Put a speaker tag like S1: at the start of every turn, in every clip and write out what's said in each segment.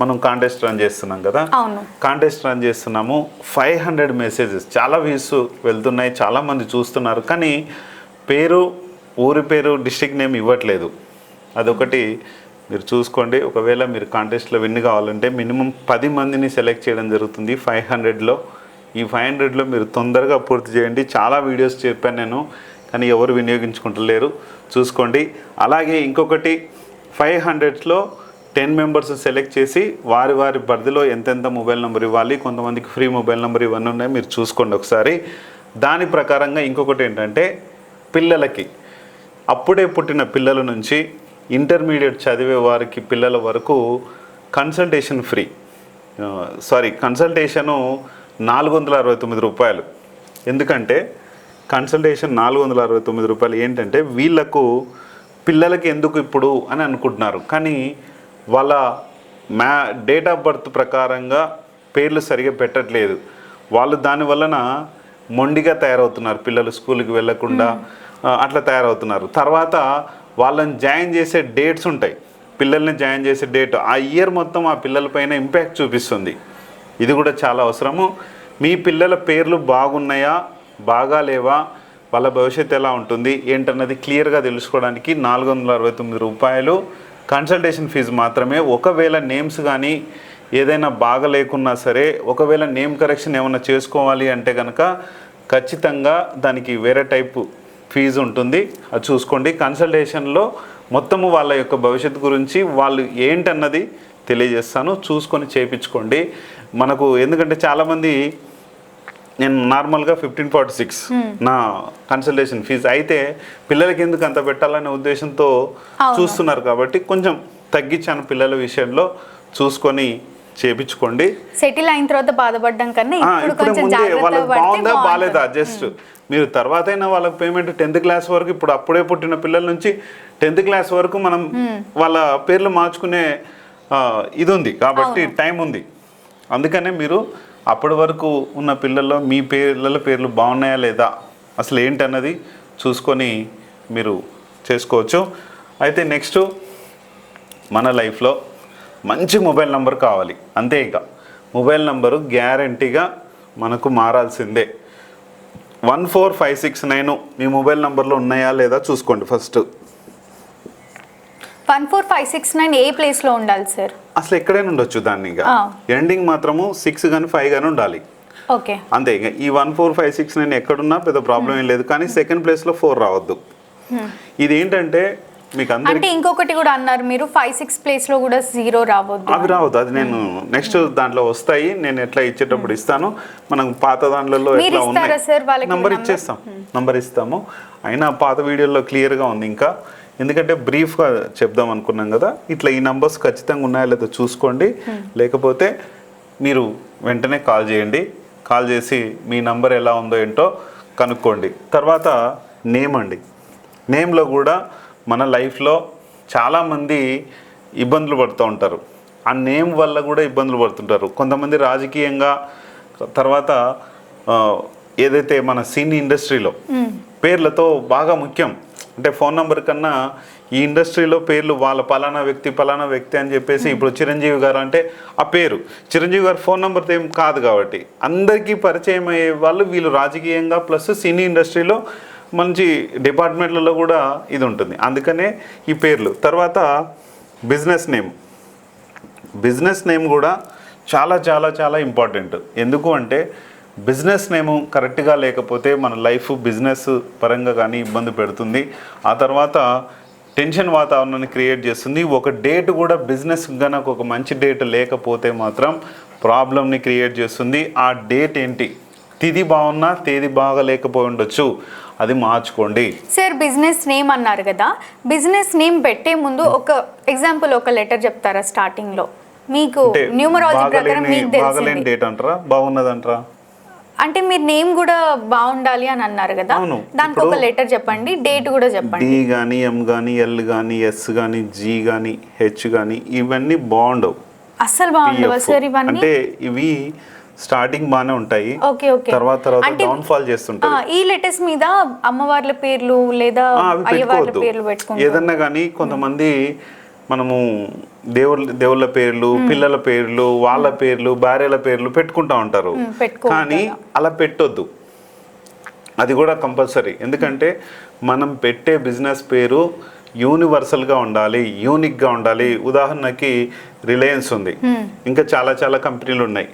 S1: మనం contest run చేస్తున్నాం కదా? కాంటెస్ట్ రన్ చేస్తున్నాము. ఫైవ్ హండ్రెడ్ మెసేజెస్ చాలా వ్యూస్ వెళ్తున్నాయి చాలా మంది చూస్తున్నారు. కానీ పేరు ఊరి పేరు డిస్ట్రిక్ట్ నేమ్ ఇవ్వట్లేదు. అదొకటి మీరు చూసుకోండి. ఒకవేళ మీరు కాంటెస్ట్లో విన్ కావాలంటే మినిమం పది మందిని సెలెక్ట్ చేయడం జరుగుతుంది ఫైవ్ హండ్రెడ్లో ఈ ఫైవ్ హండ్రెడ్లో మీరు తొందరగా పూర్తి చేయండి. చాలా వీడియోస్ చెప్పాను నేను కానీ ఎవరు వినియోగించుకుంటలేరు. చూసుకోండి. అలాగే ఇంకొకటి ఫైవ్ హండ్రెడ్స్లో టెన్ మెంబర్స్ సెలెక్ట్ చేసి వారి వారి పరిధిలో ఎంతెంత మొబైల్ నెంబర్ ఇవ్వాలి కొంతమందికి ఫ్రీ మొబైల్ నెంబర్ ఇవన్నీ ఉన్నాయి మీరు చూసుకోండి ఒకసారి. దాని ప్రకారంగా ఇంకొకటి ఏంటంటే పిల్లలకి అప్పుడే పుట్టిన పిల్లల నుంచి ఇంటర్మీడియట్ చదివే వారికి పిల్లల వరకు కన్సల్టేషన్ ఫ్రీ. సారీ కన్సల్టేషను నాలుగు వందల అరవై తొమ్మిది రూపాయలు. ఎందుకంటే కన్సల్టేషన్ నాలుగు వందల అరవై తొమ్మిది రూపాయలు ఏంటంటే వీళ్ళకు పిల్లలకి ఎందుకు ఇప్పుడు అని అనుకుంటున్నారు. కానీ వాళ్ళ మ్యా డేట్ ఆఫ్ బర్త్ ప్రకారంగా పేర్లు సరిగా పెట్టట్లేదు. వాళ్ళు దాని వలన మొండిగా తయారవుతున్నారు. పిల్లలు స్కూల్కి వెళ్ళకుండా అట్లా తయారవుతున్నారు. తర్వాత వాళ్ళని జాయిన్ చేసే డేట్స్ ఉంటాయి. పిల్లల్ని జాయిన్ చేసే డేట్ ఆ ఇయర్ మొత్తం ఆ పిల్లలపైన ఇంపాక్ట్ చూపిస్తుంది. ఇది కూడా చాలా అవసరము. మీ పిల్లల పేర్లు బాగున్నాయా? బాగా లేవా? వాళ్ళ భవిష్యత్తు ఎలా ఉంటుంది? ఏంటన్నది క్లియర్గా తెలుసుకోవడానికి నాలుగు వందల అరవై తొమ్మిది రూపాయలు కన్సల్టేషన్ ఫీజు మాత్రమే. ఒకవేళ నేమ్స్ కానీ ఏదైనా బాగా లేకున్నా సరే ఒకవేళ నేమ్ కరెక్షన్ ఏమైనా చేసుకోవాలి అంటే కనుక ఖచ్చితంగా దానికి వేరే టైపు ఫీజు ఉంటుంది. అది చూసుకోండి. కన్సల్టేషన్లో మొత్తము వాళ్ళ యొక్క భవిష్యత్తు గురించి వాళ్ళు ఏంటన్నది తెలియజేస్తాను. చూసుకొని చేయించుకోండి మనకు ఎందుకంటే చాలామంది నేను నార్మల్గా ఫిఫ్టీన్ ఫార్టీ సిక్స్ నా కన్సల్టేషన్ ఫీజు అయితే పిల్లలకి ఎందుకు అంత పెట్టాలనే ఉద్దేశంతో. చూస్తున్నారు కాబట్టి కొంచెం తగ్గించాను పిల్లల విషయంలో. చూసుకొని చేపించుకోండి.
S2: సెటిల్ అయిన తర్వాత బాధపడడం కన్నా ఇప్పుడు
S1: ముందే వాళ్ళకి బాగుందా బాగాలేదా. జస్ట్ మీరు తర్వాత అయినా వాళ్ళకి పేమెంట్ టెన్త్ క్లాస్ వరకు ఇప్పుడు అప్పుడే పుట్టిన పిల్లల నుంచి టెన్త్ క్లాస్ వరకు మనం వాళ్ళ పేర్లు మార్చుకునే ఇది ఉంది కాబట్టి టైం ఉంది. అందుకనే మీరు అప్పటి వరకు ఉన్న పిల్లల్లో మీ పిల్లల పేర్లు బాగున్నాయా లేదా? అసలు ఏంటన్నది చూసుకొని మీరు చేసుకోవచ్చు. అయితే నెక్స్ట్ మన లైఫ్లో మంచి మొబైల్ నెంబర్ కావాలి. అంతే ఇక. మొబైల్ నెంబరు గ్యారంటీగా మనకు మారాల్సిందే. One four five six nine మీ మొబైల్ నెంబర్లో ఉన్నాయా లేదా చూసుకోండి first.
S2: One four five six nine ఏ ప్లేస్లో ఉండాలి సార్?
S1: అసలు ఎక్కడైనా ఉండొచ్చు దాన్ని ఇక. ఎండింగ్ మాత్రము సిక్స్ కానీ ఫైవ్ కానీ ఉండాలి.
S2: ఓకే.
S1: అంతే ఇక. ఈ one four five six nine ఎక్కడున్నా పెద్ద ప్రాబ్లం ఏం లేదు. కానీ సెకండ్ ప్లేస్లో ఫోర్ రావద్దు. ఇది ఏంటంటే మీకు
S2: అంటే ఇంకొకటి కూడా అన్నారు మీరు ఫైవ్ సిక్స్ ప్లేస్లో కూడా జీరో రావద్దు
S1: అవి రావద్దు. అది నేను నెక్స్ట్ దాంట్లో వస్తాయి. నేను ఎట్లా ఇచ్చేటప్పుడు ఇస్తాను? మనం పాత దాంట్లో ఎట్లా నంబర్? ఇచ్చేస్తాం. నంబర్ ఇస్తాము. అయినా పాత వీడియోలో క్లియర్గా ఉంది ఇంకా. ఎందుకంటే బ్రీఫ్గా చెప్దాం అనుకున్నాం కదా. ఇట్లా ఈ నంబర్స్ ఖచ్చితంగా ఉన్నాయా లేదో చూసుకోండి. లేకపోతే మీరు వెంటనే కాల్ చేయండి. కాల్ చేసి మీ నంబర్ ఎలా ఉందో ఏంటో కనుక్కోండి. తర్వాత నేమ్ అండి. నేమ్లో కూడా మన లైఫ్లో చాలామంది ఇబ్బందులు పడుతూ ఉంటారు. ఆ నేమ్ వల్ల కూడా ఇబ్బందులు పడుతుంటారు. కొంతమంది రాజకీయంగా తర్వాత ఏదైతే మన సినీ ఇండస్ట్రీలో పేర్లతో బాగా ముఖ్యం. అంటే ఫోన్ నంబర్ కన్నా ఈ ఇండస్ట్రీలో పేర్లు వాళ్ళ పలానా వ్యక్తి పలానా వ్యక్తి అని చెప్పేసి ఇప్పుడు చిరంజీవి గారు అంటే ఆ పేరు. చిరంజీవి గారు ఫోన్ నెంబర్తో ఏం కాదు కాబట్టి అందరికీ పరిచయం అయ్యే వాళ్ళు వీళ్ళు రాజకీయంగా ప్లస్ సినీ ఇండస్ట్రీలో మంచి డిపార్ట్మెంట్లలో కూడా ఇది ఉంటుంది. అందుకనే ఈ పేర్లు. తర్వాత బిజినెస్ నేమ్. బిజినెస్ నేమ్ కూడా చాలా చాలా చాలా ఇంపార్టెంట్. ఎందుకు అంటే బిజినెస్ నేమ్ కరెక్ట్గా లేకపోతే మన లైఫ్ బిజినెస్ పరంగా కానీ ఇబ్బంది పెడుతుంది. ఆ తర్వాత టెన్షన్ వాతావరణాన్ని క్రియేట్ చేస్తుంది. ఒక డేట్ కూడా బిజినెస్ కనుక ఒక మంచి డేట్ లేకపోతే మాత్రం ప్రాబ్లమ్ని క్రియేట్ చేస్తుంది. ఆ డేట్ ఏంటి? తిది బాగున్నా తేదీ బాగా లేకపోయి ఉండొచ్చు. అది మార్చుకోండి.
S2: సార్ బిజినెస్ నేమ్ అన్నారు కదా. బిజినెస్ నేమ్ పెట్టే ముందు ఒక ఎగ్జాంపుల్ ఒక లెటర్ చెప్తారా స్టార్టింగ్లో? మీకు
S1: అంటే
S2: న్యూమరాలజీ ప్రకారం
S1: బాగలేని
S2: మీకు
S1: బాగలేని
S2: తెలిసింది
S1: డేట్ అంటారా? బాగున్నది అంటారా
S2: అంటే మీరు నేమ్ కూడా బాగుండాలి అని అన్నారు కదా. దానికి ఒక లెటర్ చెప్పండి డేట్ కూడా చెప్పండి.
S1: డి కానీ ఎం కానీ ఎల్ కానీ ఎస్ కానీ జీ కానీ హెచ్ కానీ ఇవన్నీ బాగుండవు.
S2: అస్సలు బాగుండవా. సార్ ఇవన్నీ?
S1: అంటే ఇవి స్టార్టింగ్ బాగానే ఉంటాయి.
S2: Okay okay.
S1: తర్వాత తర్వాత డౌన్ ఫాల్ చేస్తుంటాయి
S2: ఈ లెటర్స్ మీద అమ్మవార్ల పేర్లు లేదా అయ్యవార్ల పేర్లు పెట్టుకుంటారు.
S1: ఏదన్నా కానీ కొంతమంది మనము దేవుళ్ళ దేవుళ్ళ పేర్లు పిల్లల పేర్లు వాళ్ళ పేర్లు భార్యల పేర్లు పెట్టుకుంటా ఉంటారు. కానీ అలా పెట్టొద్దు. అది కూడా కంపల్సరీ. ఎందుకంటే మనం పెట్టే బిజినెస్ పేరు యూనివర్సల్గా ఉండాలి యూనిక్గా ఉండాలి. ఉదాహరణకి రిలయన్స్ ఉంది. ఇంకా చాలా చాలా కంపెనీలు ఉన్నాయి.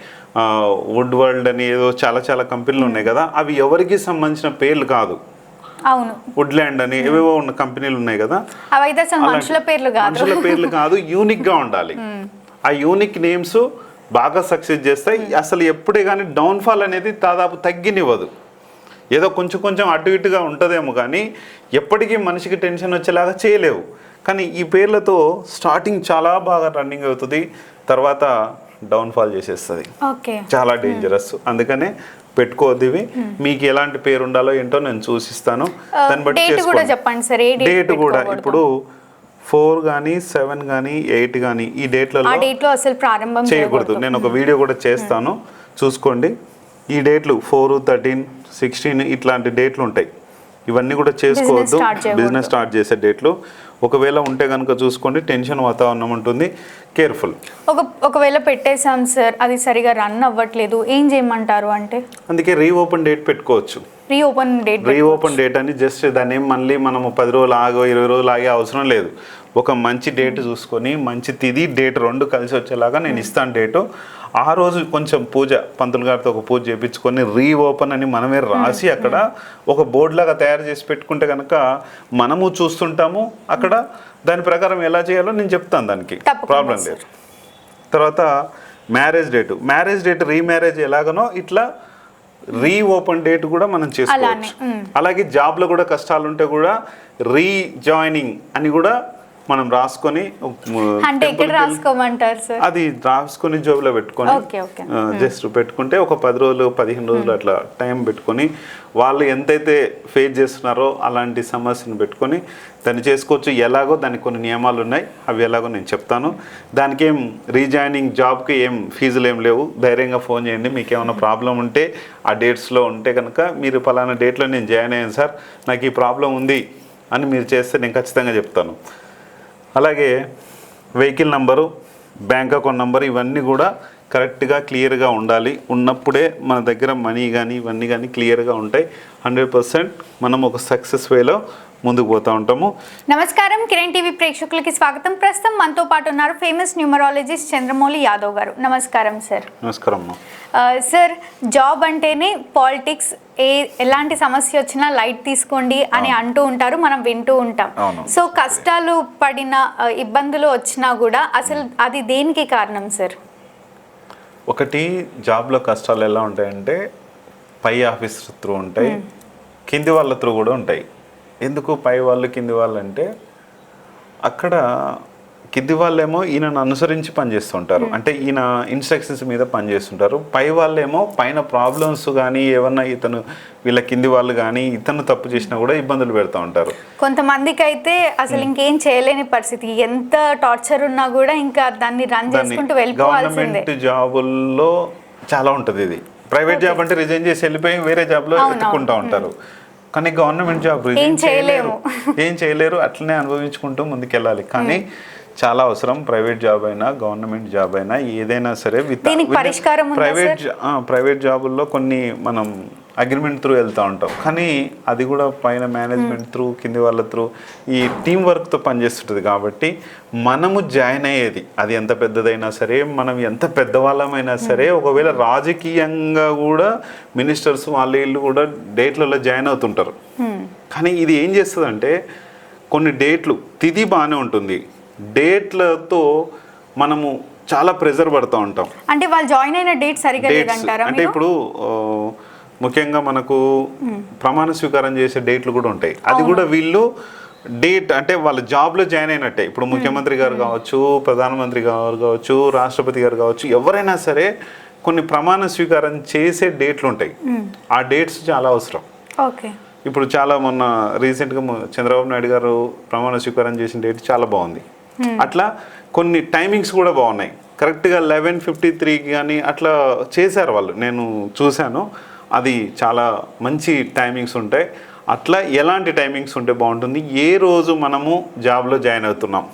S1: వుడ్ వరల్డ్ అని ఏదో చాలా చాలా కంపెనీలు ఉన్నాయి కదా అవి ఎవరికి సంబంధించిన పేర్లు కాదు.
S2: అవును.
S1: వుడ్ల్యాండ్ అని ఏవేవో ఉన్న కంపెనీలు ఉన్నాయి కదా.
S2: అవైతే మనుషుల పేర్లు కాదు.
S1: మనుషుల పేర్లు కాదు యూనిక్గా ఉండాలి. ఆ యూనిక్ నేమ్స్ బాగా సక్సెస్ చేస్తాయి. అసలు ఎప్పుడే కానీ డౌన్ఫాల్ అనేది దాదాపు తగ్గినివ్వదు. ఏదో కొంచెం కొంచెం అటు ఇటుగా ఉంటుందేమో కానీ ఎప్పటికీ మనిషికి టెన్షన్ వచ్చేలాగా చేయలేవు. కానీ ఈ పేర్లతో స్టార్టింగ్ చాలా బాగా రన్నింగ్ అవుతుంది. తర్వాత డౌన్ఫాల్ చేసేస్తుంది. చాలా డేంజరస్ అందుకనే పెట్టుకోవద్దు ఇవి మీకు ఎలాంటి పేరు ఉండాలో ఏంటో నేను చూసిస్తాను. దాన్ని బట్టి
S2: డేట్ కూడా
S1: చేసుకోండి.
S2: చెప్పండి సార్ డేట్
S1: కూడా ఇప్పుడు ఫోర్ కానీ సెవెన్ కానీ ఎయిట్ కానీ ఈ డేట్లలో
S2: అసలు ప్రారంభం
S1: చేయకూడదు. నేను ఒక వీడియో కూడా చేస్తాను. చూసుకోండి. ఈ డేట్లు ఫోర్ థర్టీన్ సిక్స్టీన్ ఇట్లాంటి డేట్లు ఉంటాయి. ఇవన్నీ కూడా చేసుకోవద్దు. బిజినెస్ స్టార్ట్ చేసే డేట్లు ఒకవేళ ఉంటే కనుక చూసుకోండి టెన్షన్ వాతావరణం ఉంటుంది. కేర్ఫుల్.
S2: ఒక ఒకవేళ పెట్టేశాం సార్ అది సరిగా రన్ అవ్వట్లేదు ఏం చేయమంటారు అంటే?
S1: అందుకే రీఓపెన్ డేట్ పెట్టుకోవచ్చు.
S2: Reopen date
S1: reopen date అని జస్ట్ దాన్ని ఏం మళ్ళీ మనము పది రోజులు ఆగో ఇరవై రోజులు ఆగే అవసరం లేదు. ఒక మంచి డేట్ చూసుకొని మంచి తిది డేట్ రెండు కలిసి వచ్చేలాగా నేను ఇస్తాను డేటు. ఆ రోజు కొంచెం పూజ పంతులు గారితో ఒక పూజ చేయించుకొని రీఓపెన్ అని మనమే రాసి అక్కడ ఒక బోర్డు లాగా తయారు చేసి పెట్టుకుంటే కనుక మనము చూస్తుంటాము. అక్కడ దాని ప్రకారం ఎలా చేయాలో నేను చెప్తాను దానికి. ప్రాబ్లం. లేదు. తర్వాత marriage date. Marriage date remarriage ఎలాగనో ఇట్లా రీ ఓపెన్ డేట్ కూడా మనం చేసుకోవచ్చు. అలాగే జాబ్లో కూడా కష్టాలు ఉంటే కూడా రీజాయినింగ్ అని కూడా మనం రాసుకొని
S2: అంటే ఎక్కడ
S1: temple కి వెళ్ళి-
S2: రాసుకోమంటారు సార్
S1: అది రాసుకొని జోబులో పెట్టుకొని. జస్ట్ పెట్టుకుంటే ఒక పది రోజులు పదిహేను రోజులు అట్లా టైం పెట్టుకొని వాళ్ళు ఎంతైతే ఫేస్ చేస్తున్నారో అలాంటి సమస్యను పెట్టుకొని దాన్ని చేసుకోవచ్చు. ఎలాగో దానికి కొన్ని నియమాలు ఉన్నాయి. అవి ఎలాగో నేను చెప్తాను. దానికి ఏం రీజాయినింగ్ జాబ్కి ఏం ఫీజులు ఏం లేవు. ధైర్యంగా ఫోన్ చేయండి. మీకు ఏమైనా ప్రాబ్లం ఉంటే ఆ డేట్స్లో ఉంటే కనుక మీరు పలానా డేట్లో నేను జాయిన్ అయ్యాను సార్ నాకు ఈ ప్రాబ్లం ఉంది అని మీరు చేస్తే నేను ఖచ్చితంగా చెప్తాను. అలాగే vehicle number bank account number ఇవన్నీ కూడా కరెక్ట్గా క్లియర్గా ఉండాలి. ఉన్నప్పుడే మన దగ్గర మనీ కానీ ఇవన్నీ కానీ క్లియర్గా ఉంటాయి. హండ్రెడ్ పర్సెంట్ మనం ఒక సక్సెస్ వేలో ముందుకు పోతూ ఉంటాము.
S2: నమస్కారం. కిరణ్ టీవీ ప్రేక్షకులకి స్వాగతం. ప్రస్తుతం మనతో పాటు ఉన్నారు ఫేమస్ న్యూమరాలజిస్ట్ చంద్రమౌళి యాదవ్ గారు. నమస్కారం సార్.
S1: నమస్కారం
S2: సార్ జాబ్ అంటేనే పాలిటిక్స్ ఏ ఎలాంటి సమస్య వచ్చినా లైట్ తీసుకోండి అని అంటూ ఉంటారు మనం వింటూ ఉంటాం. సో కష్టాలు పడిన ఇబ్బందులు వచ్చినా కూడా అసలు అది దేనికి కారణం సార్?
S1: ఒకటి జాబ్లో కష్టాలు ఎలా ఉంటాయంటే పై ఆఫీస్ త్రూ ఉంటాయి కింది వాళ్ళ త్రూ కూడా ఉంటాయి. ఎందుకు పై వాళ్ళు కింది వాళ్ళు అంటే అక్కడ కింది వాళ్ళేమో ఈయనను అనుసరించి పనిచేస్తుంటారు. అంటే ఈయన ఇన్స్ట్రక్షన్స్ మీద పనిచేస్తుంటారు. పై వాళ్ళేమో పైన ప్రాబ్లమ్స్ కానీ ఏమన్నా ఇతను వీళ్ళ కింది వాళ్ళు కానీ ఇతను తప్పు చేసినా కూడా ఇబ్బందులు పెడతా ఉంటారు.
S2: కొంతమందికి అయితే అసలు ఇంకేం చేయలేని పరిస్థితి. ఎంత టార్చర్ ఉన్నా కూడా ఇంకా దాన్ని రన్ చేసుకుంటూ
S1: గవర్నమెంట్ జాబుల్లో చాలా ఉంటుంది ఇది. ప్రైవేట్ జాబ్ అంటే రిజైన్ చేసి వెళ్ళిపోయి వేరే జాబ్లో
S2: అవును,
S1: ఎత్తుకుంటా ఉంటారు. కానీ గవర్నమెంట్ జాబ్
S2: ఏం
S1: చేయలేరు.
S2: చేయలేము.
S1: ఏం చేయలేరు. అట్లనే అనుభవించుకుంటూ ముందుకెళ్ళాలి. కానీ చాలా అవసరం. ప్రైవేట్ జాబ్ అయినా గవర్నమెంట్ జాబ్ అయినా ఏదైనా సరే విత్
S2: పరిష్కారం
S1: ప్రైవేట్ ప్రైవేట్ జాబుల్లో కొన్ని మనం అగ్రిమెంట్ త్రూ వెళ్తూ ఉంటాం. కానీ అది కూడా పైన మేనేజ్మెంట్ త్రూ కింది వాళ్ళ త్రూ ఈ టీం వర్క్తో పనిచేస్తుంటుంది కాబట్టి మనము జాయిన్ అయ్యేది. అది ఎంత పెద్దదైనా సరే మనం ఎంత పెద్దవాళ్ళమైనా సరే ఒకవేళ రాజకీయంగా కూడా మినిస్టర్స్ వాళ్ళ వీళ్ళు కూడా డేట్లలో జాయిన్ అవుతుంటారు. కానీ ఇది ఏం చేస్తుందంటే కొన్ని డేట్లు తిది బాగానే ఉంటుంది. డేట్లతో మనము చాలా ప్రెజర్ పడుతూ ఉంటాం.
S2: అంటే వాళ్ళు జాయిన్ అయిన డేట్ సరిగా లేదంటారా
S1: అంటే ఇప్పుడు ముఖ్యంగా మనకు ప్రమాణ స్వీకారం చేసే డేట్లు కూడా ఉంటాయి. అది కూడా వీళ్ళు డేట్ అంటే వాళ్ళ జాబ్లో జాయిన్ అయినట్టే. ఇప్పుడు ముఖ్యమంత్రి గారు కావచ్చు ప్రధానమంత్రి గారు కావచ్చు రాష్ట్రపతి గారు కావచ్చు ఎవరైనా సరే కొన్ని ప్రమాణ స్వీకారం చేసే డేట్లు ఉంటాయి. ఆ డేట్స్ చాలా అవసరం.
S2: ఓకే.
S1: ఇప్పుడు చాలా మొన్న రీసెంట్గా చంద్రబాబు నాయుడు గారు ప్రమాణ స్వీకారం చేసిన డేట్ చాలా బాగుంది. అట్లా కొన్ని టైమింగ్స్ కూడా బాగున్నాయి. కరెక్ట్గా లెవెన్ ఫిఫ్టీ త్రీకి కానీ అట్లా చేశారు వాళ్ళు. నేను చూశాను. అది చాలా మంచి టైమింగ్స్ ఉంటాయి. అట్లా ఎలాంటి టైమింగ్స్ ఉంటే బాగుంటుంది? ఏ రోజు మనము జాబ్లో జాయిన్ అవుతున్నాం?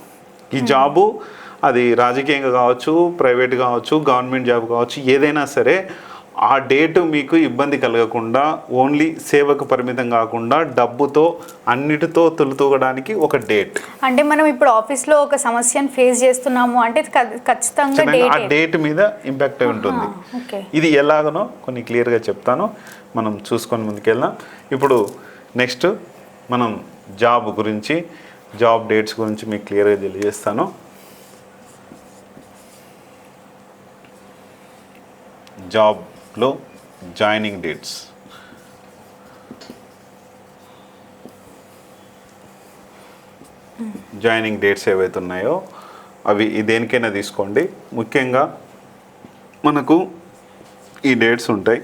S1: ఈ జాబు అది రాజకీయంగా కావచ్చు ప్రైవేట్ కావచ్చు గవర్నమెంట్ జాబ్ కావచ్చు ఏదైనా సరే ఆ డేట్ మీకు ఇబ్బంది కలగకుండా ఓన్లీ సేవకు పరిమితం కాకుండా డబ్బుతో అన్నిటితో తులుతూగడానికి ఒక డేట్.
S2: అంటే మనం ఇప్పుడు ఆఫీస్లో ఒక సమస్యను ఫేస్ చేస్తున్నాము అంటే ఖచ్చితంగా
S1: ఆ
S2: డేట్
S1: మీద ఇంపాక్ట్ అయి ఉంటుంది. ఇది ఎలాగనో కొన్ని క్లియర్గా చెప్తాను. మనం చూసుకొని ముందుకెళ్దాం. ఇప్పుడు నెక్స్ట్ మనం జాబ్ గురించి జాబ్ డేట్స్ గురించి మీకు క్లియర్గా తెలియజేస్తాను. లో జాయినింగ్ డేట్స్. జాయినింగ్ డేట్స్ ఏవైతే ఉన్నాయో అవి దేనికైనా తీసుకోండి. ముఖ్యంగా మనకు ఈ డేట్స్ ఉంటాయి.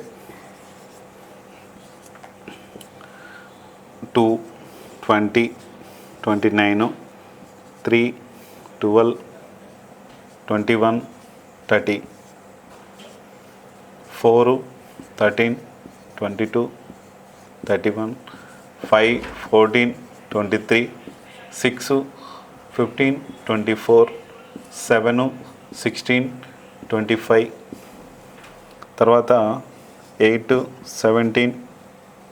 S1: Two twenty twenty nine three twelve twenty one thirty. Four thirteen twenty two thirty one five fourteen twenty three six fifteen twenty four seven sixteen twenty five తర్వాత eight seventeen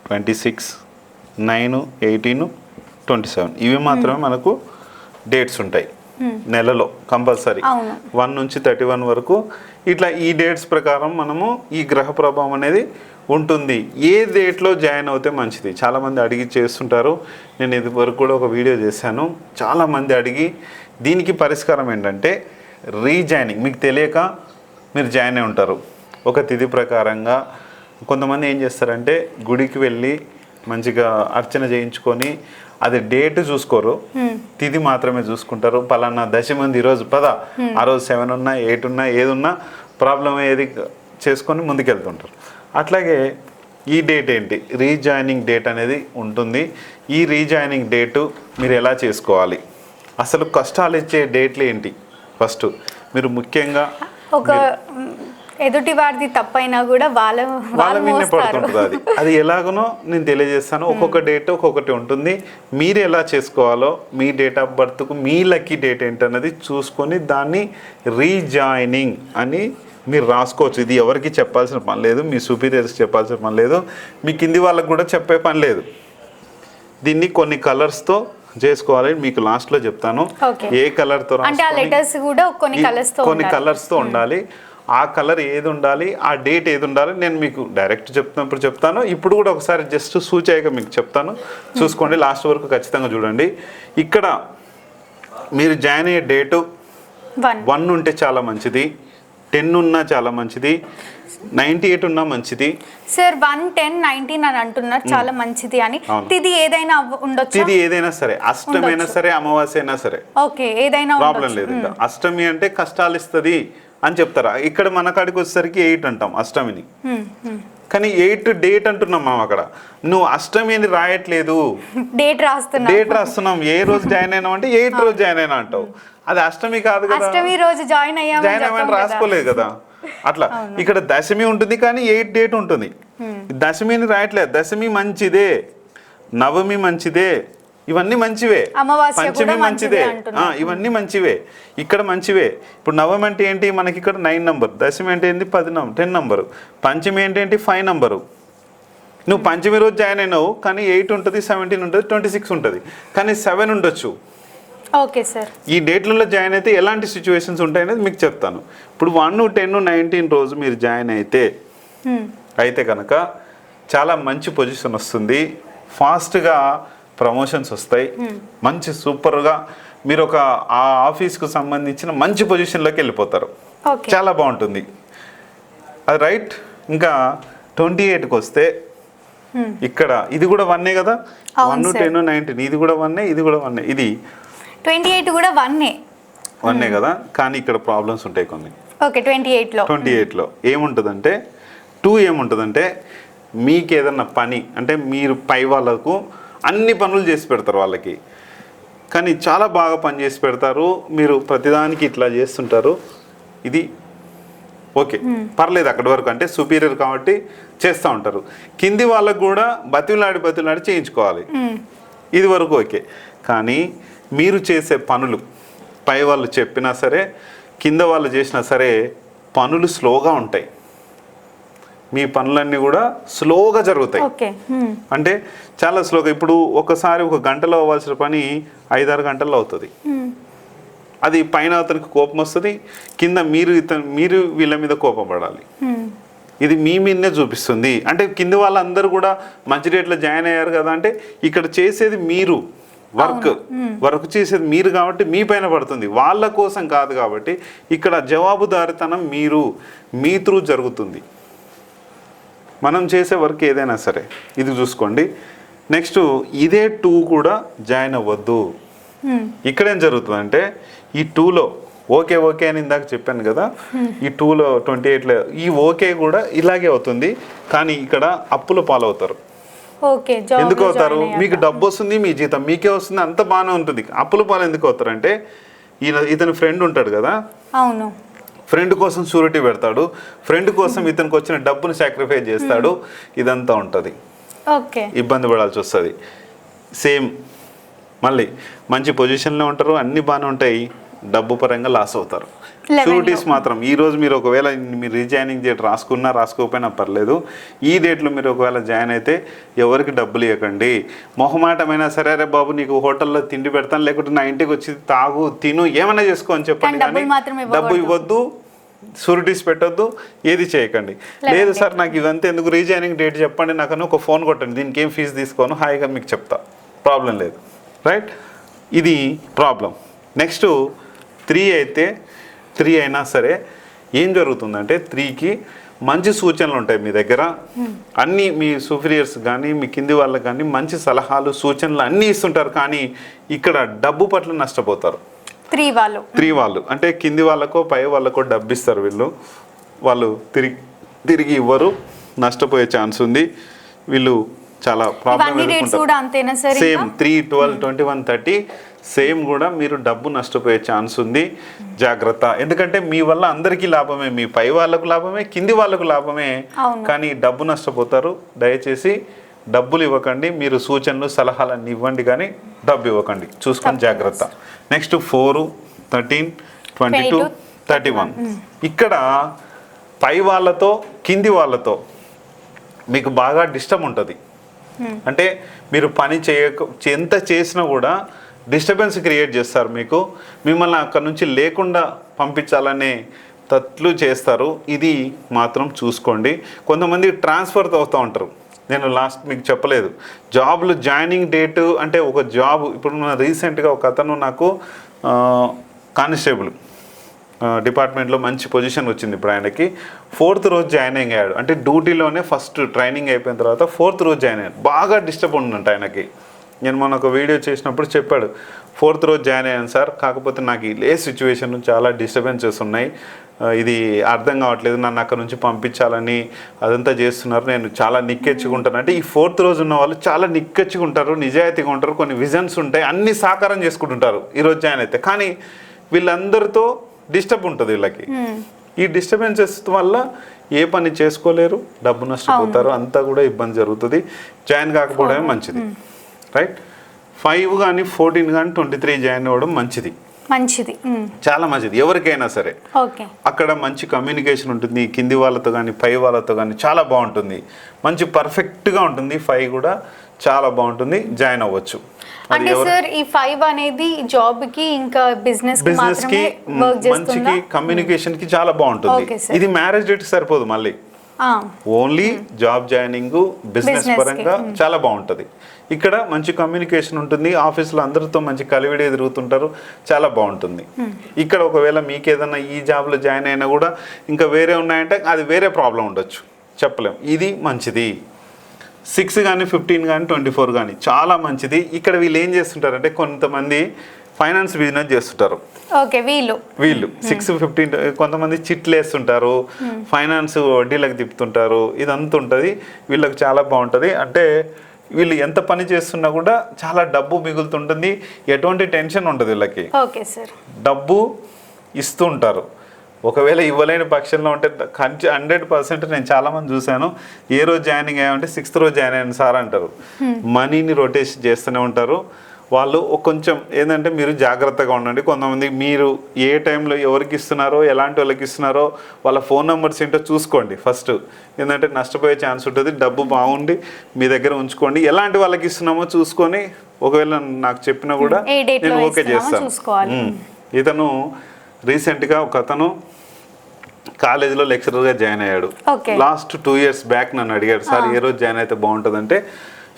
S1: twenty six nine eighteen twenty seven ఇవి మాత్రమే మనకు dates ఉంటాయి. నెలలో compulsory. One నుంచి thirty one వరకు. ఇట్లా ఈ డేట్స్ ప్రకారం మనము ఈ గ్రహ ప్రభావం అనేది ఉంటుంది. ఏ డేట్లో జాయిన్ అవుతే మంచిది? చాలామంది అడిగి చేస్తుంటారు. నేను ఇది వరకు కూడా ఒక వీడియో చేశాను. చాలామంది అడిగి దీనికి పరిష్కారం ఏంటంటే రీజాయినింగ్. మీకు తెలియక మీరు జాయిన్ అయి ఉంటారు. ఒక తిథి ప్రకారంగా కొంతమంది ఏం చేస్తారంటే గుడికి వెళ్ళి మంచిగా అర్చన చేయించుకొని అది డేట్ చూసుకోరు. తిథి మాత్రమే చూసుకుంటారు. పలానా దశమంది ఈరోజు పద. ఆ రోజు సెవెన్ ఉన్నా ఎయిట్ ఉన్నా ఏది ఉన్నా ప్రాబ్లం ఏది చేసుకొని ముందుకెళ్తుంటారు. అట్లాగే ఈ డేట్ ఏంటి? రీజాయినింగ్ డేట్ అనేది ఉంటుంది. ఈ రీజాయినింగ్ డేటు మీరు ఎలా చేసుకోవాలి? అసలు కష్టాలు ఇచ్చే డేట్లు ఏంటి? ఫస్ట్ మీరు ముఖ్యంగా
S2: ఒక ఎదుటి వారిది తప్పైనా కూడా వాళ్ళ
S1: వాళ్ళ
S2: మోస్తారు.
S1: పడుతుంటుంది అది. అది ఎలాగనో నేను తెలియజేస్తాను. ఒక్కొక్క డేట్ ఒక్కొక్కటి ఉంటుంది. మీరు ఎలా చేసుకోవాలో మీ డేట్ ఆఫ్ బర్త్కు మీ లక్కీ డేట్ ఏంటన్నది చూసుకొని దాన్ని రీజాయినింగ్ అని మీరు రాసుకోవచ్చు. ఇది ఎవరికి చెప్పాల్సిన పని లేదు. మీ సుపీరియర్స్కి చెప్పాల్సిన పని లేదు. మీ కింది వాళ్ళకి కూడా చెప్పే పని లేదు. దీన్ని కొన్ని కలర్స్తో చేసుకోవాలి. మీకు లాస్ట్లో చెప్తాను. ఏ కలర్తో
S2: కొన్ని.
S1: కలర్స్తో ఉండాలి. ఆ కలర్ ఏది ఉండాలి ఆ డేట్ ఏది ఉండాలి నేను మీకు డైరెక్ట్ చెప్తున్నప్పుడు చెప్తాను. ఇప్పుడు కూడా ఒకసారి జస్ట్ సూచాయిగా మీకు చెప్తాను. చూసుకోండి లాస్ట్ వరకు ఖచ్చితంగా చూడండి. ఇక్కడ మీరు జాయిన్ అయ్యే డేటు
S2: వన్.
S1: ఉంటే చాలా మంచిది టెన్ ఉన్నా చాలా మంచిది నైంటీ ఎయిట్ ఉన్నా మంచిది.
S2: సార్ వన్ టెన్ నైన్టీన్ అని అంటున్నారు చాలా మంచిది అని. తిది ఏదైనా ఉండొచ్చు?
S1: ఇది ఏదైనా సరే అష్టమైనా సరే అమావాస్య అయినా సరే.
S2: ఓకే ఏదైనా
S1: ప్రాబ్లం లేదు అష్టమి అంటే కష్టాలు ఇస్తుంది. అని చెప్తారా? ఇక్కడ మన కాడికి వచ్చేసరికి ఎయిట్ అంటాం అష్టమిని. కానీ ఎయిట్ డేట్ అంటున్నాం మనం అక్కడ. నువ్వు అష్టమి అని రాయట్లేదు.
S2: డేట్ రాస్తున్నా
S1: డేట్ రాస్తున్నాం. ఏ రోజు జాయిన్ అయినాం అంటే ఎయిట్ రోజు జాయిన్ అయినా అంటావు. అది అష్టమి కాదు కదా.
S2: అష్టమి రోజు జాయిన్ అయ్యామని
S1: జాయిన్ అయ్యమని. రాసుకోలేదు కదా. అట్లా. ఇక్కడ దశమి ఉంటుంది కానీ ఎయిట్ డేట్ ఉంటుంది. దశమిని రాయట్లేదు. దశమి మంచిదే. నవమి మంచిదే. ఇవన్నీ మంచివే. పంచమి మంచిదే. ఇవన్నీ మంచివే. ఇక్కడ మంచివే. ఇప్పుడు నవమి అంటే ఏంటి? మనకి ఇక్కడ నైన్ నంబర్. దశమి అంటే ఏంటి? పది నంబర్ టెన్ నంబరు. పంచమి అంటే ఏంటి? Five number. నువ్వు పంచమి రోజు జాయిన్ అయినావు కానీ ఎయిట్ ఉంటుంది సెవెంటీన్ ఉంటుంది ట్వంటీ సిక్స్ ఉంటుంది. కానీ సెవెన్ ఉండొచ్చు.
S2: Okay sir.
S1: ఈ డేట్లలో జాయిన్ అయితే ఎలాంటి సిచ్యువేషన్స్ ఉంటాయనేది మీకు చెప్తాను. ఇప్పుడు వన్ టెన్ నైన్టీన్ రోజు మీరు జాయిన్ అయితే. అయితే కనుక చాలా మంచి పొజిషన్ వస్తుంది. ఫాస్ట్గా ప్రమోషన్స్ వస్తాయి. మంచి సూపర్గా మీరు ఒక ఆ ఆఫీస్కు సంబంధించిన మంచి పొజిషన్లోకి వెళ్ళిపోతారు. చాలా బాగుంటుంది. అది రైట్. ఇంకా ట్వంటీ ఎయిట్కి వస్తే. ఇక్కడ ఇది కూడా వన్నే కదా? వన్. టెన్ నైన్టీన్ ఇది కూడా వన్నే ఇది కూడా వన్నే. ఇది
S2: ట్వంటీ ఎయిట్ కూడా వన్నే.
S1: వన్నే కదా? కానీ ఇక్కడ ప్రాబ్లమ్స్ ఉంటాయి కొన్ని.
S2: ఓకే ట్వంటీ ఎయిట్లో.
S1: ట్వంటీ ఎయిట్లో. ఏముంటుందంటే టూ ఏముంటుందంటే మీకు ఏదన్నా పని అంటే మీరు పై వాళ్ళకు అన్ని పనులు చేసి పెడతారు వాళ్ళకి. కానీ చాలా బాగా పని చేసి పెడతారు. మీరు ప్రతిదానికి ఇట్లా చేస్తుంటారు. ఇది ఓకే. పర్లేదు అక్కడి వరకు. అంటే సుపీరియర్ కాబట్టి చేస్తూ ఉంటారు. కింది వాళ్ళకు కూడా బతిలాడి బతిలాడి చేయించుకోవాలి. ఇది వరకు ఓకే. కానీ మీరు చేసే పనులు పై వాళ్ళు చెప్పినా సరే కింద వాళ్ళు చేసినా సరే పనులు స్లోగా ఉంటాయి. మీ పనులన్నీ కూడా స్లోగా జరుగుతాయి. అంటే చాలా స్లోగా ఇప్పుడు ఒకసారి ఒక గంటలో అవ్వాల్సిన పని ఐదారు గంటల్లో అవుతుంది. అది పైన అతనికి కోపం వస్తుంది కింద మీరు ఇతను మీరు వీళ్ళ మీద కోపం పడాలి. ఇది మీ మీదనే చూపిస్తుంది. అంటే కింద వాళ్ళందరూ కూడా మంచి రేట్లో జాయిన్ అయ్యారు కదా అంటే ఇక్కడ చేసేది మీరు వర్క్. వర్క్ చేసేది మీరు కాబట్టి మీ పైన పడుతుంది. వాళ్ళ కోసం కాదు కాబట్టి ఇక్కడ జవాబుదారితనం మీరు మీ త్రూ జరుగుతుంది. మనం చేసే వర్క్ ఏదైనా సరే ఇది చూసుకోండి. నెక్స్ట్ ఇదే టూ కూడా జాయిన్ అవ్వద్దు. ఇక్కడ ఏం జరుగుతుందంటే ఈ టూలో ఓకే ఓకే అని ఇందాక చెప్పాను కదా ఈ టూలో ట్వంటీ ఎయిట్లో ఈ ఓకే కూడా ఇలాగే అవుతుంది కానీ ఇక్కడ అప్పుల పాలవుతారు. ఎందుకు అవుతారు? మీకు డబ్బు వస్తుంది మీ జీతం మీకే వస్తుంది అంత బాగానే ఉంటుంది. అప్పుల పాలు ఎందుకు అవుతారు అంటే ఈయన ఇతని ఫ్రెండ్ ఉంటాడు కదా
S2: అవును.
S1: ఫ్రెండ్ కోసం షూరిటీ పెడతాడు. ఫ్రెండ్ కోసం ఇతనికి వచ్చిన డబ్బును సాక్రిఫైస్ చేస్తాడు. ఇదంతా ఉంటుంది.
S2: ఓకే.
S1: ఇబ్బంది పడాల్సి వస్తుంది. సేమ్ మళ్ళీ మంచి పొజిషన్లో ఉంటారు అన్ని బాగానే ఉంటాయి. డబ్బు పరంగా లాస్ అవుతారు. షూరిటీస్ మాత్రం. ఈ రోజు మీరు ఒకవేళ మీరు రీజాయినింగ్ డేట్ రాసుకున్నా రాసుకోకపోయినా పర్లేదు. ఈ డేట్లో మీరు ఒకవేళ జాయిన్ అయితే ఎవరికి డబ్బులు ఇవ్వకండి. మొహమాటమైనా సరే అరే బాబు నీకు హోటల్లో తిండి పెడతాను లేకుంటే నా ఇంటికి వచ్చి తాగు తిను ఏమైనా చేసుకో అని చెప్పండి.
S2: కానీ.
S1: డబ్బు ఇవ్వద్దు షూరిటీస్ పెట్టొద్దు ఏది చేయకండి. లేదు సార్ నాకు ఇదంతా ఎందుకు రీజాయినింగ్ డేట్ చెప్పండి నాకు ఒక ఫోన్ కొట్టండి. దీనికి ఏం ఫీజు తీసుకోను? హాయిగా మీకు చెప్తా. ప్రాబ్లం లేదు. రైట్ ఇది ప్రాబ్లం నెక్స్ట్ త్రీ అయితే త్రీ అయినా సరే ఏం జరుగుతుందంటే త్రీకి మంచి సూచనలు ఉంటాయి మీ దగ్గర. అన్నీ మీ సుపీరియర్స్ కానీ మీ కింది వాళ్ళకి కానీ మంచి సలహాలు సూచనలు అన్నీ ఇస్తుంటారు. కానీ ఇక్కడ డబ్బు పట్ల నష్టపోతారు.
S2: త్రీ వాళ్ళు.
S1: త్రీ వాళ్ళు. అంటే కింది వాళ్ళకో పై వాళ్ళకో డబ్బు ఇస్తారు వీళ్ళు. వాళ్ళు తిరిగి తిరిగి ఇవ్వరు. నష్టపోయే ఛాన్స్ ఉంది. వీళ్ళు చాలా ప్రాబ్లం
S2: ఇవన్నీ డేట్స్ కూడా అంతేనా sir
S1: same three twelve twenty one thirty same కూడా మీరు డబ్బు నష్టపోయే ఛాన్స్ ఉంది. జాగ్రత్త. ఎందుకంటే మీ వల్ల అందరికీ లాభమే మీ పై వాళ్ళకు లాభమే కింది వాళ్ళకు లాభమే. కానీ డబ్బు నష్టపోతారు. దయచేసి డబ్బులు ఇవ్వకండి. మీరు సూచనలు సలహాలన్నీ ఇవ్వండి కానీ డబ్బు ఇవ్వకండి. చూసుకొని జాగ్రత్త. Next four thirteen twenty two
S2: 22,
S1: thirty one ఇక్కడ పై వాళ్ళతో కింది వాళ్ళతో మీకు బాగా డిస్టర్బ్ ఉంటుంది. Hmm. అంటే మీరు పని చేయక ఎంత చేసినా కూడా డిస్టర్బెన్స్ క్రియేట్ చేస్తారు మీకు. మిమ్మల్ని అక్కడ నుంచి లేకుండా పంపించాలనే తట్లు చేస్తారు. ఇది మాత్రం చూసుకోండి. కొంతమంది ట్రాన్స్ఫర్ అవుతూ ఉంటారు. నేను లాస్ట్ మీకు చెప్పలేదు. జాబ్లు జాయినింగ్ డేట్ అంటే ఒక జాబ్ ఇప్పుడు రీసెంట్గా ఒక అతను నాకు కానిస్టేబుల్. డిపార్ట్మెంట్లో మంచి పొజిషన్ వచ్చింది ఇప్పుడు ఆయనకి. ఫోర్త్ రోజు జాయిన్ అయ్యాడు. అంటే డ్యూటీలోనే ఫస్ట్ ట్రైనింగ్ అయిపోయిన తర్వాత ఫోర్త్ రోజు జాయిన్ అయ్యాడు. బాగా డిస్టర్బ్ ఉందంట ఆయనకి. నేను మొన్న ఒక వీడియో చేసినప్పుడు చెప్పాడు ఫోర్త్ రోజు జాయిన్ అయ్యాను సార్ కాకపోతే నాకు ఈ లే సిచ్యువేషన్ చాలా డిస్టర్బెన్సెస్ ఉన్నాయి. ఇది అర్థం కావట్లేదు నన్ను అక్కడ నుంచి పంపించాలని అదంతా చేస్తున్నారు. నేను చాలా నిక్కెచ్చుకుంటాను. అంటే ఈ ఫోర్త్ రోజు ఉన్న వాళ్ళు చాలా నిక్కెచ్చుకుంటారు నిజాయితీగా ఉంటారు. కొన్ని విజన్స్ ఉంటాయి అన్ని సాకారం చేసుకుంటుంటారు ఈరోజు జాయిన్ అయితే. కానీ వీళ్ళందరితో డిస్టర్బ్ ఉంటుంది వీళ్ళకి. ఈ డిస్టర్బెన్సెస్ వల్ల ఏ పని చేసుకోలేరు డబ్బు నష్టపోతారు అంతా కూడా ఇబ్బంది జరుగుతుంది. జాయిన్ కాకపోవడమే మంచిది. రైట్ ఫైవ్ కానీ ఫోర్టీన్ కానీ ట్వంటీ త్రీ జాయిన్ అవ్వడం మంచిది.
S2: మంచిది.
S1: చాలా మంచిది. ఎవరికైనా సరే. అక్కడ మంచి కమ్యూనికేషన్ ఉంటుంది. కింది వాళ్ళతో కానీ పై వాళ్ళతో కానీ చాలా బాగుంటుంది. మంచి పర్ఫెక్ట్గా ఉంటుంది. ఫైవ్ కూడా చాలా బాగుంటుంది. జాయిన్ అవ్వచ్చు.
S2: అంటే సార్ ఈ ఫైవ్ అనేది జాబ్కి ఇంకా బిజినెస్కి
S1: బిజినెస్ మంచికి కమ్యూనికేషన్కి చాలా బాగుంటుంది. ఇది మ్యారేజ్ డేట్ సరిపోదు మళ్ళీ. ఓన్లీ జాబ్ జాయినింగ్ బిజినెస్ పరంగా చాలా బాగుంటుంది. ఇక్కడ మంచి కమ్యూనికేషన్ ఉంటుంది. ఆఫీస్లో అందరితో మంచి కలివిడి తిరుగుతుంటారు. చాలా బాగుంటుంది. ఇక్కడ ఒకవేళ మీకు ఏదైనా ఈ జాబ్లో జాయిన్ అయినా కూడా ఇంకా వేరే ఉన్నాయంటే అది వేరే ప్రాబ్లం ఉండొచ్చు. చెప్పలేం. ఇది మంచిది. సిక్స్ కానీ ఫిఫ్టీన్ కానీ ట్వంటీ ఫోర్ కానీ చాలా మంచిది. ఇక్కడ వీళ్ళు ఏం చేస్తుంటారంటే కొంతమంది ఫైనాన్స్ బిజినెస్ చేస్తుంటారు.
S2: ఓకే వీళ్ళు.
S1: వీళ్ళు. సిక్స్ ఫిఫ్టీన్ కొంతమంది చిట్లు వేస్తుంటారు ఫైనాన్స్ వడ్డీలకు తిప్పుతుంటారు. ఇదంతా ఉంటుంది. వీళ్ళకి చాలా బాగుంటుంది. అంటే వీళ్ళు ఎంత పని చేస్తున్నా కూడా చాలా డబ్బు మిగులుతుంటుంది. ఎటువంటి టెన్షన్ ఉంటుంది వీళ్ళకి.
S2: Okay sir.
S1: డబ్బు ఇస్తూ ఉంటారు. ఒకవేళ ఇవ్వలేని పక్షంలో ఉంటే కంచి హండ్రెడ్ పర్సెంట్ నేను చాలా మంది చూశాను. ఏ రోజు జాయినింగ్ అయ్యామంటే సిక్స్త్ రోజు జాయిన్ అయ్యాను సార్ అంటారు. మనీని రొటేషన్ చేస్తూనే ఉంటారు. వాళ్ళు కొంచెం ఏంటంటే మీరు జాగ్రత్తగా ఉండండి. కొంతమంది మీరు ఏ టైంలో ఎవరికి ఇస్తున్నారో ఎలాంటి వాళ్ళకి ఇస్తున్నారో వాళ్ళ ఫోన్ నెంబర్స్ ఏంటో చూసుకోండి ఫస్ట్. ఏంటంటే నష్టపోయే ఛాన్స్ ఉంటుంది. డబ్బు బాగుండి మీ దగ్గర ఉంచుకోండి. ఎలాంటి వాళ్ళకి ఇస్తున్నామో చూసుకొని ఒకవేళ నాకు చెప్పినా కూడా
S2: లో
S1: నేను ఓకే చేస్తాను. ఉమ్. ఇతను రీసెంట్గా ఒక అతను కాలేజీలో లెక్చరర్గా జాయిన్ అయ్యాడు. లాస్ట్ టూ ఇయర్స్ బ్యాక్ నన్ను అడిగాడు సార్ ఏ రోజు జాయిన్ అయితే బాగుంటుంది అంటే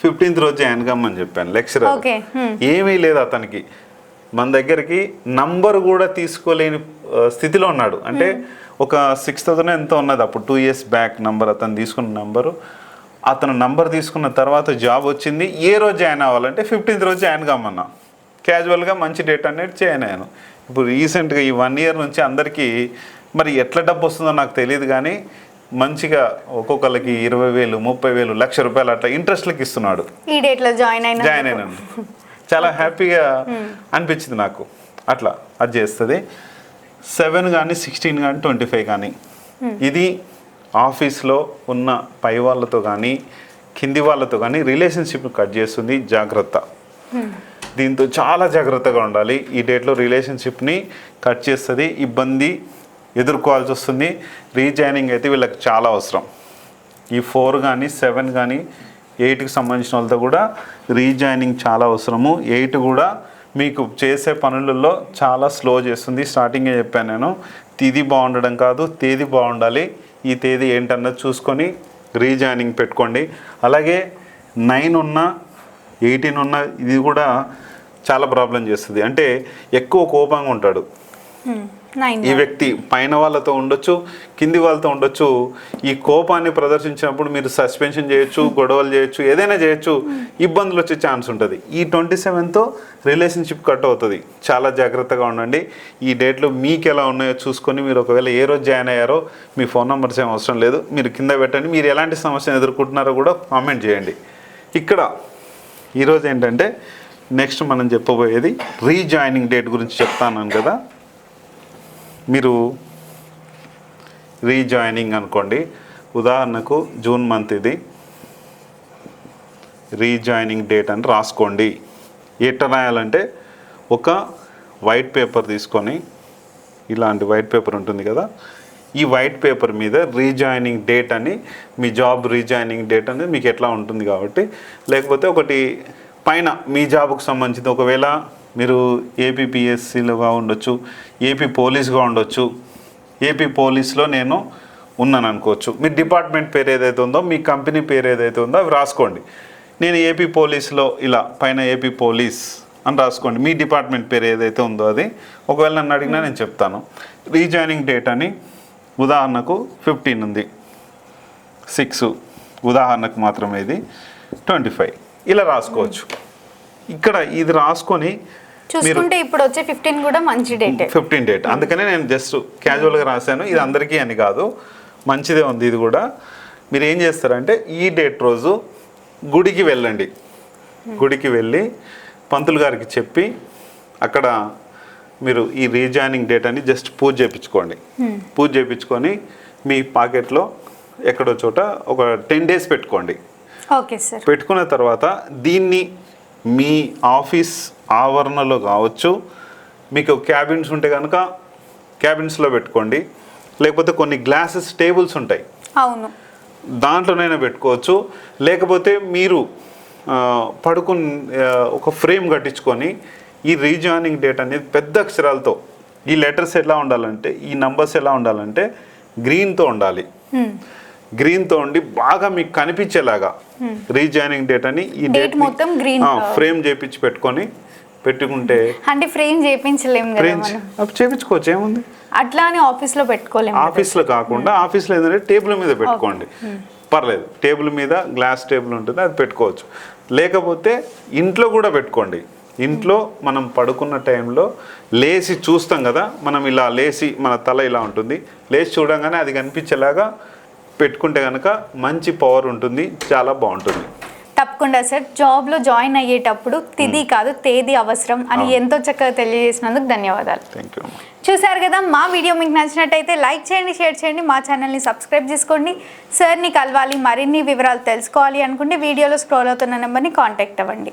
S1: ఫిఫ్టీన్త్ రోజు జాయిన్ కమ్మని చెప్పాను లెక్చరర్. ఏమీ లేదు అతనికి. మన దగ్గరికి నంబర్ కూడా తీసుకోలేని స్థితిలో ఉన్నాడు. అంటే ఒక సిక్స్ థౌసండ్ ఎంతో ఉన్నది అప్పుడు టూ ఇయర్స్ బ్యాక్ నంబర్ అతను తీసుకున్న నంబరు. అతను నంబర్ తీసుకున్న తర్వాత జాబ్ వచ్చింది. ఏ రోజు జాయిన్ అవ్వాలంటే ఫిఫ్టీన్త్ రోజు జాయిన్ కమ్మన్నా. క్యాజువల్గా మంచి డేట్ అనేది జాయిన్ అయ్యాను. ఇప్పుడు రీసెంట్గా ఈ వన్ ఇయర్ నుంచి అందరికీ మరి ఎట్లా డబ్బు వస్తుందో నాకు తెలియదు కానీ మంచిగా ఒక్కొక్కరికి ఇరవై వేలు ముప్పై వేలు లక్ష రూపాయలు అట్లా ఇంట్రెస్ట్లకి ఇస్తున్నాడు.
S2: ఈ డేట్లో జాయిన్ అయిన
S1: జాయిన్ అయినాను చాలా హ్యాపీగా అనిపించింది నాకు. అట్లా అది చేస్తుంది. సెవెన్ కానీ సిక్స్టీన్ కానీ ట్వంటీ ఫైవ్ కానీ ఇది ఆఫీస్లో ఉన్న పై వాళ్ళతో కానీ కింది వాళ్ళతో కానీ రిలేషన్షిప్ కట్ చేస్తుంది జాగ్రత్త. దీంతో చాలా జాగ్రత్తగా ఉండాలి. ఈ డేట్లో రిలేషన్షిప్ని కట్ చేస్తుంది. ఇబ్బంది ఎదుర్కోవాల్సి వస్తుంది. రీజాయినింగ్ అయితే వీళ్ళకి చాలా అవసరం. ఈ ఫోర్ కానీ సెవెన్ కానీ ఎయిట్కి సంబంధించిన వాళ్ళతో కూడా రీజాయినింగ్ చాలా అవసరము. ఎయిట్ కూడా మీకు చేసే పనులలో చాలా స్లో చేస్తుంది. స్టార్టింగే చెప్పాను నేను. తిది బాగుండడం కాదు తేదీ బాగుండాలి. ఈ తేదీ ఏంటన్నది చూసుకొని రీజాయినింగ్ పెట్టుకోండి. అలాగే నైన్ ఉన్న ఎయిటీన్ ఉన్న ఇది కూడా చాలా ప్రాబ్లం చేస్తుంది. అంటే ఎక్కువ కోపంగా ఉంటాడు. ఈ వ్యక్తి పైన వాళ్ళతో ఉండొచ్చు కింది వాళ్ళతో ఉండొచ్చు. ఈ కోపాన్ని ప్రదర్శించినప్పుడు మీరు సస్పెన్షన్ చేయొచ్చు గొడవలు చేయొచ్చు ఏదైనా చేయొచ్చు ఇబ్బందులు వచ్చే ఛాన్స్ ఉంటుంది. ఈ ట్వంటీ సెవెన్తో రిలేషన్షిప్ కట్ అవుతుంది. చాలా జాగ్రత్తగా ఉండండి. ఈ డేట్లు మీకు ఎలా ఉన్నాయో చూసుకొని మీరు ఒకవేళ ఏ రోజు జాయిన్ అయ్యారో మీ ఫోన్ నెంబర్స్ ఏం అవసరం లేదు. మీరు కింద పెట్టండి. మీరు ఎలాంటి సమస్యను ఎదుర్కొంటున్నారో కూడా కామెంట్ చేయండి. ఇక్కడ ఈరోజు ఏంటంటే నెక్స్ట్ మనం చెప్పబోయేది రీజాయినింగ్ డేట్ గురించి చెప్తాను కదా. మీరు రీజాయినింగ్ అనుకోండి. ఉదాహరణకు జూన్ మంత్ ఇది. రీజాయినింగ్ డేట్ అని రాసుకోండి. ఎట్ట రాయాలంటే ఒక వైట్ పేపర్ తీసుకొని ఇలాంటి వైట్ పేపర్ ఉంటుంది కదా ఈ వైట్ పేపర్ మీద రీజాయినింగ్ డేట్ అని మీ జాబ్ రీజాయినింగ్ డేట్ అనేది మీకు ఎట్లా ఉంటుంది కాబట్టి లేకపోతే ఒకటి పైన మీ జాబ్కు సంబంధించి ఒకవేళ మీరు ఏపీపీఎస్సీలుగా ఉండొచ్చు ఏపీ పోలీస్గా ఉండొచ్చు ఏపీ పోలీస్లో నేను ఉన్నాను అనుకోవచ్చు. మీ డిపార్ట్మెంట్ పేరు ఏదైతే ఉందో మీ కంపెనీ పేరు ఏదైతే ఉందో అవి రాసుకోండి. నేను ఏపీ పోలీస్లో ఇలా పైన ఏపీ పోలీస్ అని రాసుకోండి. మీ డిపార్ట్మెంట్ పేరు ఏదైతే ఉందో అది. ఒకవేళ నన్ను అడిగినా నేను చెప్తాను. రీజాయినింగ్ డేట్ అని ఉదాహరణకు ఫిఫ్టీన్ ఉంది. సిక్స్ ఉదాహరణకు మాత్రమే ఇది. Twenty five. ఇలా రాసుకోవచ్చు. ఇక్కడ ఇది రాసుకొని
S2: చూసుకుంటే ఇప్పుడు వచ్చే ఫిఫ్టీన్ కూడా మంచి డేట్
S1: ఫిఫ్టీన్ డేట్ అందుకనే నేను జస్ట్ క్యాజువల్గా రాశాను. ఇది అందరికీ అని కాదు. మంచిదే ఉంది ఇది కూడా. మీరు ఏం చేస్తారంటే ఈ డేట్ రోజు గుడికి వెళ్ళండి. గుడికి వెళ్ళి పంతులు గారికి చెప్పి అక్కడ మీరు ఈ రీజాయినింగ్ డేట్ అని జస్ట్ పూజ చేయించుకోండి పూజ చేయించుకొని మీ పాకెట్లో ఎక్కడో చోట ఒక టెన్ డేస్ పెట్టుకోండి.
S2: Okay sir.
S1: పెట్టుకున్న తర్వాత దీన్ని మీ ఆఫీస్ ఆవరణలో కావచ్చు మీకు క్యాబిన్స్ ఉంటే కనుక క్యాబిన్స్లో పెట్టుకోండి. లేకపోతే కొన్ని గ్లాసెస్ టేబుల్స్ ఉంటాయి.
S2: అవును.
S1: దాంట్లోనైనా పెట్టుకోవచ్చు. లేకపోతే మీరు పడుకుని ఒక ఫ్రేమ్ కట్టించుకొని ఈ రీజాయినింగ్ డేట్ అనేది పెద్ద అక్షరాలతో ఈ లెటర్స్ ఎలా ఉండాలంటే ఈ నంబర్స్ ఎలా ఉండాలంటే గ్రీన్తో ఉండాలి. గ్రీన్తో ఉండి బాగా మీకు కనిపించేలాగా రీజాయినింగ్ డేట్ అని ఈ డేట్
S2: మొత్తం uh,
S1: ఫ్రేమ్ చేపించి పెట్టుకొని పెట్టుకుంటే
S2: అంటే ఫ్రేమ్ చేయించలేం కదా
S1: ఫ్రేమ్ చేపించుకోవచ్చు ఏముంది?
S2: అట్లా అని ఆఫీస్లో పెట్టుకోలేము.
S1: ఆఫీస్లో కాకుండా ఆఫీస్లో ఏంటంటే టేబుల్ మీద పెట్టుకోండి. పర్లేదు టేబుల్ మీద గ్లాస్ టేబుల్ ఉంటుంది అది పెట్టుకోవచ్చు. లేకపోతే ఇంట్లో కూడా పెట్టుకోండి. ఇంట్లో మనం పడుకున్న టైంలో లేచి చూస్తాం కదా మనం ఇలా లేచి మన తల ఇలా ఉంటుంది. లేచి చూడంగానే అది కనిపించేలాగా పెట్టుకుంటే కనుక మంచి పవర్ ఉంటుంది చాలా బాగుంటుంది.
S2: తప్పకుండా సార్. జాబ్లో జాయిన్ అయ్యేటప్పుడు తిది కాదు తేదీ అవసరం అని ఎంతో చక్కగా తెలియజేసినందుకు ధన్యవాదాలు. చూశారు కదా మా వీడియో మీకు నచ్చినట్టయితే లైక్ చేయండి షేర్ చేయండి మా ఛానల్ని సబ్స్క్రైబ్ చేసుకోండి. సార్ని కలవాలి మరిన్ని వివరాలు తెలుసుకోవాలి అనుకుంటే వీడియోలో స్క్రోల్ అవుతున్న నెంబర్ని కాంటాక్ట్ అవ్వండి.